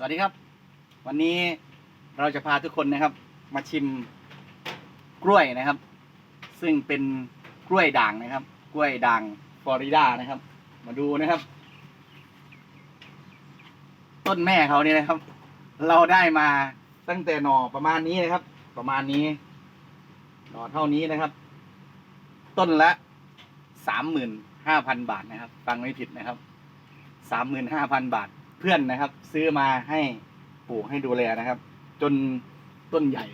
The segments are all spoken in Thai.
สวัสดีครับ วันนี้เราจะพาทุกคนนะครับ มาชิมกล้วยนะครับ ซึ่งเป็นกล้วยด่างนะครับ กล้วยด่างฟลอริดานะครับ มาดูนะครับ ต้นแม่เขาเนี่ยนะครับ เราได้มาตั้งแต่หน่อประมาณนี้นะครับ ประมาณนี้ หน่อเท่านี้นะครับ ต้นละสามหมื่นห้าพันบาทนะครับ ฟังไม่ผิดนะครับสามหมื่นห้าพันบาท เพื่อนนะครับ ซื้อมาให้ปลูกให้ดูแลนะครับ จนต้นใหญ่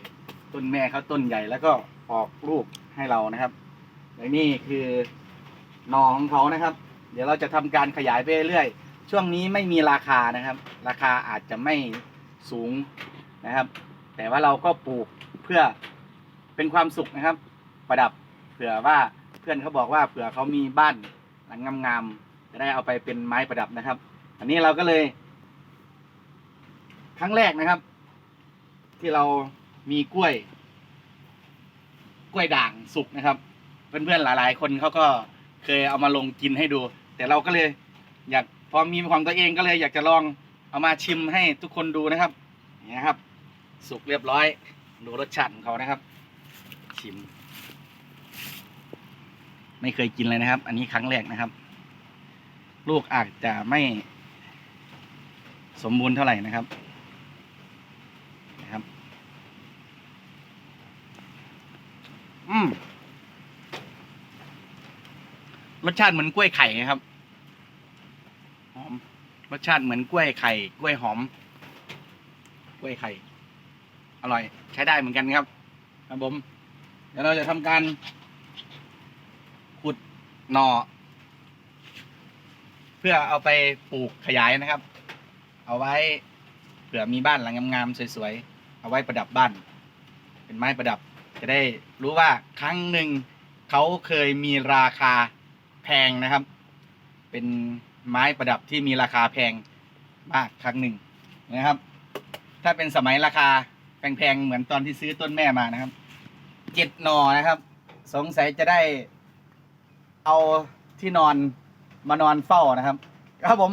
ต้นแม่เขาต้นใหญ่แล้วก็ออกลูกให้เรานะครับและนี่คือนอของเขานะครับ เดี๋ยวเราจะทำการขยายไปเรื่อยช่วงนี้ไม่มีราคานะครับ ราคาอาจจะไม่สูงนะครับ แต่ว่าเราก็ปลูกเพื่อเป็นความสุขนะครับ ประดับเผื่อว่าเพื่อนเขาบอกว่าเผื่อเขามีบ้านหลังงามๆจะได้เอาไปเป็นไม้ประดับนะครับ อันนี้เราก็เลย ครั้งแรกนะครับ ที่เรามีกล้วย กล้วยด่างสุกนะครับ เพื่อนๆหลาย ๆ คนเขาก็เคยเอามาลงกินให้ดู แต่เราก็เลย อยากพอมีของตัวเองก็เลย อยากจะลองเอามาชิมให้ทุกคนดูนะครับนี่นะครับ สุกเรียบร้อยดูรสชาติของเขานะครับ ชิม ไม่เคยกินเลยนะครับ อันนี้ครั้งแรกนะครับ ลูกอาจจะไม่ สมบูรณ์เท่าไหร่นะครับนะครับ อืมรสชาติเหมือนกล้วยไข่นะครับ หอม รสชาติเหมือนกล้วยไข่ กล้วยหอม กล้วยไข่ อร่อย ใช้ได้เหมือนกันครับครับผม เดี๋ยวเราจะทำการ ขุดหน่อ เพื่อเอาไปปลูกขยายนะครับ เอาไว้เผื่อมีบ้านหลังงามๆสวยๆเอาไว้ประดับบ้าน เป็นไม้ประดับ จะได้รู้ว่าครั้งหนึ่งเขาเคยมีราคาแพงนะครับ เป็นไม้ประดับที่มีราคาแพงมากครั้งหนึ่งนะครับ ถ้าเป็นสมัยราคาแพงๆเหมือนตอนที่ซื้อต้นแม่มานะครับเจ็ดนอนะครับ สงสัยจะได้เอาที่นอนมานอนเฝ้านะครับ ครับผม